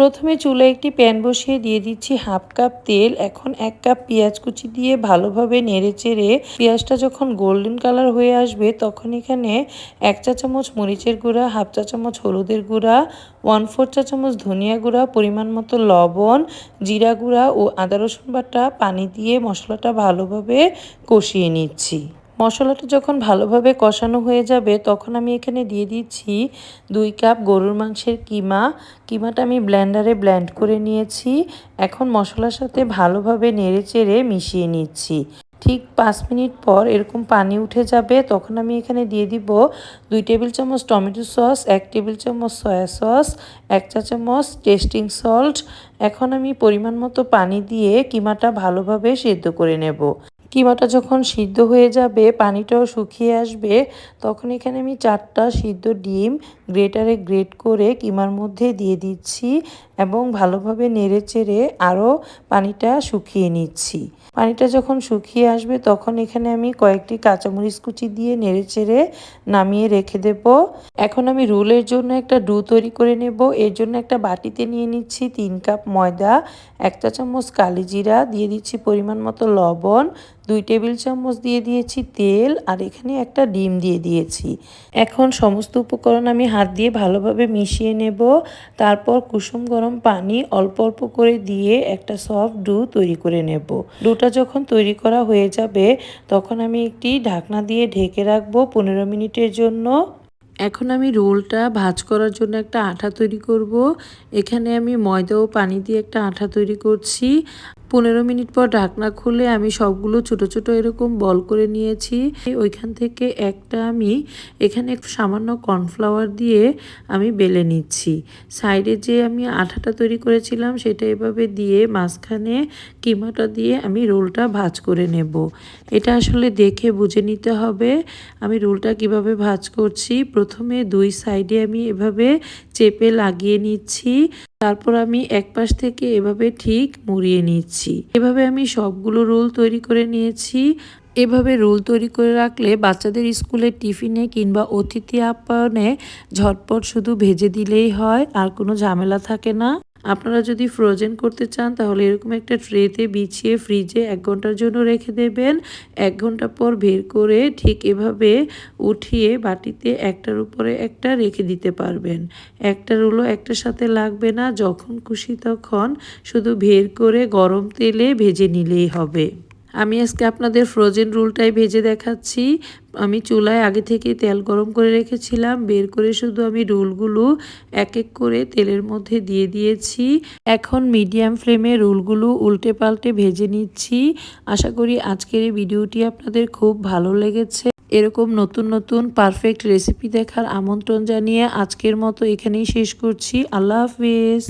প্রথমে চুলে একটি প্যান বসিয়ে দিয়ে দিচ্ছি হাফ কাপ তেল। এখন এক কাপ পেঁয়াজ কুচি দিয়ে ভালোভাবে নেড়ে চেড়ে পেঁয়াজটা যখন গোল্ডেন কালার হয়ে আসবে, তখন এখানে এক চা চামচ মরিচের গুঁড়া, হাফ চা চামচ হলুদের গুঁড়া ওয়ান ফোর চা চামচ ধনিয়া গুঁড়া, পরিমাণ মতো লবণ, জিরা গুঁড়া ও আদা রসুন বাটা পানি দিয়ে মশলাটা ভালোভাবে কষিয়ে নিচ্ছি। মশলাটা যখন ভালোভাবে কষানো হয়ে যাবে, তখন আমি এখানে দিয়ে দিচ্ছি দুই কাপ গরুর মাংসের কিমা। কিমাটা আমি ব্ল্যান্ডারে ব্ল্যান্ড করে নিয়েছি। এখন মশলার সাথে ভালোভাবে নেড়ে চেড়ে মিশিয়ে নিচ্ছি। ঠিক পাঁচ মিনিট পর এরকম পানি উঠে যাবে, তখন আমি এখানে দিয়ে দিব দুই টেবিল চামচ টমেটো সস, এক টেবিল চামচ সয়া সস, এক চা চামচ টেস্টিং সল্ট। এখন আমি পরিমাণ মতো পানি দিয়ে কিমাটা ভালোভাবে সেদ্ধ করে নেব। কিমাটা যখন সিদ্ধ হয়ে যাবে, পানিটাও শুকিয়ে আসবে, তখন এখানে আমি চারটা সিদ্ধ ডিম গ্রেটারে গ্রেট করে কিমার মধ্যে দিয়ে দিচ্ছি এবং ভালোভাবে নেড়ে চেড়ে আরও পানিটা শুকিয়ে নিচ্ছি। পানিটা যখন শুকিয়ে আসবে, তখন এখানে আমি কয়েকটি কাঁচামরিচ কুচি দিয়ে নেড়ে চেড়ে নামিয়ে রেখে দেব। এখন আমি রুলের জন্য একটা ডু তৈরি করে নেব। এর জন্য একটা বাটিতে নিয়ে নিচ্ছি তিন কাপ ময়দা, এক চা চামচ কালি জিরা দিয়ে দিচ্ছি পরিমাণ মতো লবণ দুই টেবিল চামচ দিয়ে দিয়েছি তেল আর এখানে একটা ডিম দিয়ে দিয়েছি। এখন সমস্ত উপকরণ আমি হাত দিয়ে ভালোভাবে মিশিয়ে নেব। তারপর কুসুম গরম পানি অল্প অল্প করে দিয়ে একটা সফট ডু তৈরি করে নেব। ডুটা যখন তৈরি করা হয়ে যাবে, তখন আমি একটি ঢাকনা দিয়ে ঢেকে রাখব পনেরো মিনিটের জন্য। এখন আমি রোলটা ভাজ করার জন্য একটা আঠা তৈরি করব। এখানে আমি ময়দা ও পানি দিয়ে একটা আঠা তৈরি করছি। পনেরো মিনিট পর ঢাকনা খুলে আমি সবগুলো ছোট ছোট এরকম বল করে নিয়েছি। ওইখান থেকে একটা আমি এখানে সামান্য কর্নফ্লাওয়ার দিয়ে আমি বেলে নিচ্ছি। সাইডে যে আমি আঠাটা তৈরি করেছিলাম সেটা এভাবে দিয়ে মাঝখানে কিমাটা দিয়ে আমি রোলটা ভাজ করে নেব। এটা আসলে দেখে বুঝে নিতে হবে আমি রোলটা কীভাবে ভাজ করছি। প্রথমে দুই সাইডে আমি এভাবে চেপে লাগিয়ে নিচ্ছি। তারপর আমি এক পাশ থেকে এভাবে ঠিক মুড়িয়ে নিচ্ছি। এভাবে আমি সবগুলো রোল তৈরি করে নিয়েছি। এভাবে রোল তৈরি করে রাখলে বাচ্চাদের স্কুলের টিফিনে কিংবা অতিথি আপ্যায়নে ঝটপট শুধু ভেজে দিলেই হয়, আর কোনো ঝামেলা থাকে না। আপনারা যদি ফ্রোজেন করতে চান, তাহলে এরকম একটা ট্রেতে বিছিয়ে ফ্রিজে এক ঘণ্টার জন্য রেখে দেবেন। এক ঘণ্টা পর বের করে ঠিক এভাবে উঠিয়ে বাটিতে একটার উপরে একটা রেখে দিতে পারবেন। একটা রুলো একটার সাথে লাগবে না, যখন খুশি তখন শুধু বের করে গরম তেলে ভেজে নিলেই হবে। আমি আজকে আপনাদের ফ্রোজেন রুলটাই ভেজে দেখাচ্ছি। আমি চুলায় আগে থেকে তেল গরম করে রেখেছিলাম। বের করে শুধু আমি রোলগুলো এক এক করে তেলের মধ্যে দিয়ে দিয়েছি। এখন মিডিয়াম ফ্লেমে রোলগুলো উল্টে পাল্টে ভেজে নিচ্ছি। আশা করি আজকের এই ভিডিওটি আপনাদের খুব ভালো লেগেছে। এরকম নতুন নতুন পারফেক্ট রেসিপি দেখার আমন্ত্রণ জানিয়ে আজকের মতো এখানেই শেষ করছি। আল্লাহ হাফিজ।